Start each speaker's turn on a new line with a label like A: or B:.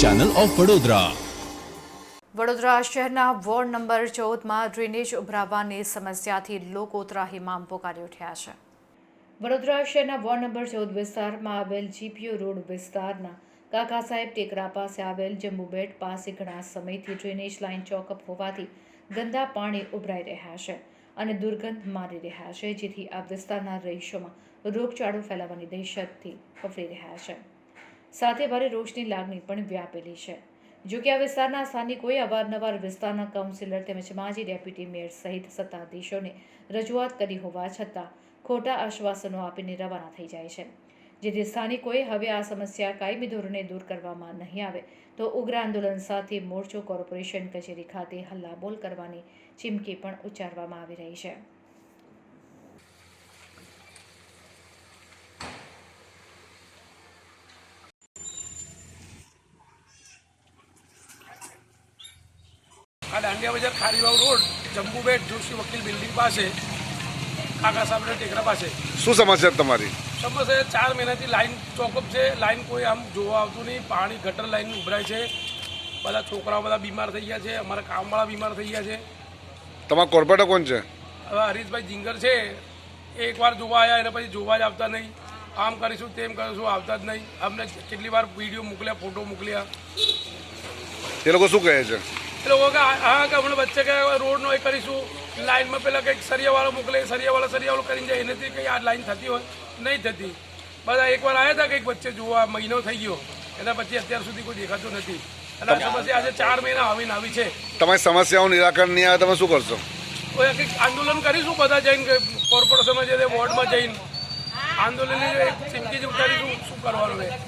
A: Channel of Vadodara
B: Vadodara શહેરના ward number ચૌદમાં drainage ઉભરાવાની સમસ્યાથી લોકો ત્રાહિમામ પોકારી ઉઠ્યા છે. વડોદરા શહેરના વોર્ડ નંબર ચૌદ વિસ્તારમાં આવેલ જીપીઓ રોડ વિસ્તારના કાકા સાહેબ ટેકરા પાસે આવેલ જમ્બુબેટ પાસે ઘણા સમયથી ડ્રેનેજ લાઇન ચોકઅપ હોવાથી ગંદા પાણી ઉભરાઈ રહ્યા છે અને દુર્ગંધ મારી રહ્યા છે, જેથી આ વિસ્તારના રહીશોમાં રોગચાળો ફેલાવાની દહેશતથી ફફરી રહ્યા છે. સાથે ભારે રોષની લાગણી પણ વ્યાપેલી છે. જો કે આ વિસ્તારના સ્થાનિકોએ અવારનવાર વિસ્તારના કાઉન્સિલર તેમજ માજી ડેપ્યુટી મેયર સહિત સત્તાધીશોને રજૂઆત કરી હોવા છતાં ખોટા આશ્વાસનો આપીને રવાના થઈ જાય છે. જેથી સ્થાનિકોએ હવે આ સમસ્યા કાયમી ધોરણે દૂર કરવામાં નહીં આવે તો ઉગ્ર આંદોલન સાથે મોરચો કોર્પોરેશન કચેરી ખાતે હલ્લાબોલ કરવાની ચીમકી પણ ઉચ્ચારવામાં આવી રહી છે.
C: આ દાંડિયા બજાર ખારીવાવ રોડ જંબુબેટ જોશી વકીલ બિલ્ડિંગ પાસે કાકા સાહેબના ટેકરા પાસે.
D: શું સમસ્યા તમારી?
C: સમસ્યા ચાર મહિનાથી લાઇન ચોકઅપ છે લાઇન કોઈ આમ જોવા આવતું નહીં. પાણી ગટર લાઈન ઉભરાય છે. બધા છોકરાઓ બધા બીમાર થઈ ગયા છે. અમારા કામવાળા બીમાર થઈ ગયા છે.
D: તમારા કોર્પોરેટર કોણ છે?
C: હવે હરીશભાઈ જિંગર છે. એકવાર જોવા આવ્યા એને પછી જોવા જ આવતા નહીં. આમ કરીશું તેમ કરીશું આવતા જ નહીં. અમને કેટલી વાર વીડિયો મોકલ્યા ફોટો મોકલ્યા.
D: એ લોકો શું કહે છે?
C: લોકો કે હા કે હમણાં વચ્ચે કે રોડનો એ કરીશું. લાઈનમાં પેલા કંઈક સરિયાવાળો મોકલે સરિયાવાળા સરિયાવાળો કરીને જાય. એનાથી કંઈ આ લાઈન થતી હોય? નહીં થતી. બધા એકવાર આવ્યા હતા કંઈક વચ્ચે જોવા મહિનો થઈ ગયો. એના પછી અત્યાર સુધી કોઈ દેખાતું નથી. અને આ સમસ્યા આજે ચાર મહિના આવીને આવી છે.
D: તમારી સમસ્યાઓ નિરાકરણ નહીં આવે તમે શું કરશો?
C: કોઈ કંઈક આંદોલન કરીશું બધા જઈને કોર્પોરેશનમાં જઈને વોર્ડમાં જઈને? આંદોલનની ચીમકી જ ઉતારીશું શું કરવાનું